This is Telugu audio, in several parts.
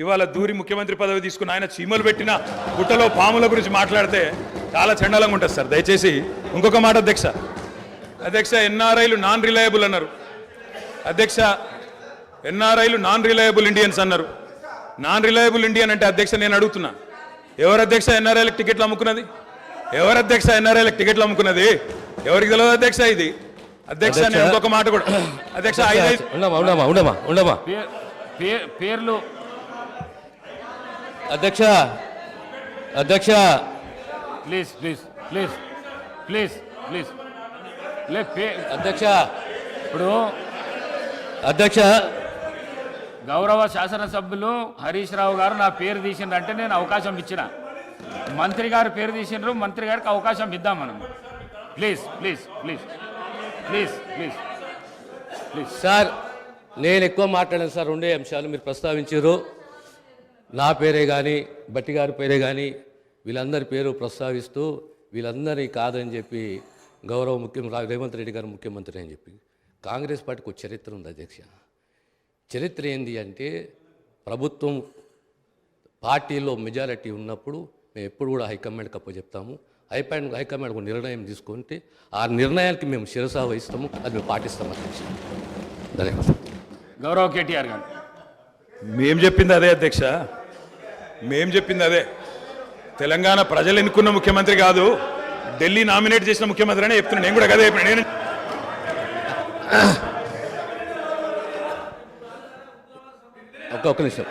ఇవాళ దూరి ముఖ్యమంత్రి పదవి తీసుకున్న ఆయన చీమలు పెట్టిన గుట్టలో పాముల గురించి మాట్లాడితే చాలా చండాలంగా ఉంటుంది సార్. దయచేసి ఇంకొక మాట అధ్యక్ష. అధ్యక్ష ఎన్ఆర్ఐలు నాన్ రిలయబుల్ అన్నారు. అధ్యక్ష ఎన్ఆర్ఐలు నాన్ రిలయబుల్ ఇండియన్స్ అన్నారు. నాన్ రిలయబుల్ ఇండియన్ అంటే అధ్యక్ష నేను అడుగుతున్నా. ఎవరు అధ్యక్ష ఎన్ఆర్ఐలకు టికెట్లు అమ్ముకున్నది? ఎవరు అధ్యక్ష ఎన్ఆర్ఐలకు టికెట్లు అమ్ముకున్నది? ఎవరికి తెలియదు అధ్యక్ష ఇది? అధ్యక్ష నేను. ఇంకొక మాట కూడా అధ్యక్ష ఉండమా ఉండమా ఉండమా పేర్లు అధ్యక్ష అధ్యక్ష. Please please please please please. అధ్యక్ష. ఇప్పుడు అధ్యక్ష. గౌరవ శాసనసభ్యులు హరీష్ రావు గారు నా పేరు తీసిండ్రంటే నేను అవకాశం ఇచ్చిన. మంత్రి గారు పేరు తీసిండ్రు మంత్రి గారికి అవకాశం ఇద్దాం మనం. Please please please please please please. Sir నేను ఎక్కువ మాట్లాడాను సార్ రెండే అంశాలు మీరు ప్రస్తావించారు. నా పేరే కానీ బట్టి గారి పేరే కానీ వీళ్ళందరి పేరు ప్రస్తావిస్తూ వీళ్ళందరినీ కాదని చెప్పి గౌరవ ముఖ్యమంత్రి రేవంత్ రెడ్డి గారు ముఖ్యమంత్రి అని చెప్పి కాంగ్రెస్ పార్టీకి ఒక చరిత్ర ఉంది అధ్యక్ష. చరిత్ర ఏంది అంటే ప్రభుత్వం పార్టీలో మెజారిటీ ఉన్నప్పుడు మేము ఎప్పుడు కూడా హైకమాండ్కి అప్పు చెప్తాము. హైకమాండ్ హైకమాండ్ ఒక నిర్ణయం తీసుకుంటే ఆ నిర్ణయానికి మేము శిరసా వహిస్తాము అది మేము పాటిస్తాం అధ్యక్ష. ధన్యవాదాలు. గౌరవ కేటీఆర్ గారు. మేం చెప్పింది అదే అధ్యక్ష. మేం చెప్పింది అదే. తెలంగాణ ప్రజలు ఎన్నుకున్న ముఖ్యమంత్రి కాదు ఢిల్లీ నామినేట్ చేసిన ముఖ్యమంత్రి అని చెప్తున్నాను నేను కూడా కదే చెప్పిన. నేను ఒక్క ఒక్క నిమిషం.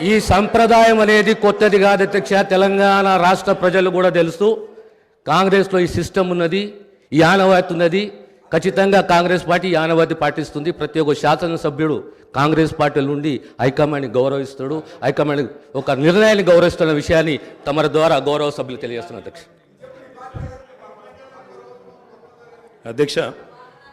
ఈ సంప్రదాయం అనేది కొత్తది కాదు అధ్యక్ష. తెలంగాణ రాష్ట్ర ప్రజలు కూడా తెలుసు. కాంగ్రెస్లో ఈ సిస్టమ్ ఉన్నది ఈ ఆనవాయితీ ఉన్నది. ఖచ్చితంగా కాంగ్రెస్ పార్టీ ఈ పాటిస్తుంది. ప్రతి ఒక్క శాసనసభ్యుడు కాంగ్రెస్ పార్టీ నుండి హైకమాండ్ని గౌరవిస్తాడు. హైకమాండ్ ఒక నిర్ణయాన్ని గౌరవిస్తున్న విషయాన్ని తమర ద్వారా గౌరవ సభ్యులు తెలియజేస్తున్నారు. అధ్యక్ష. అధ్యక్ష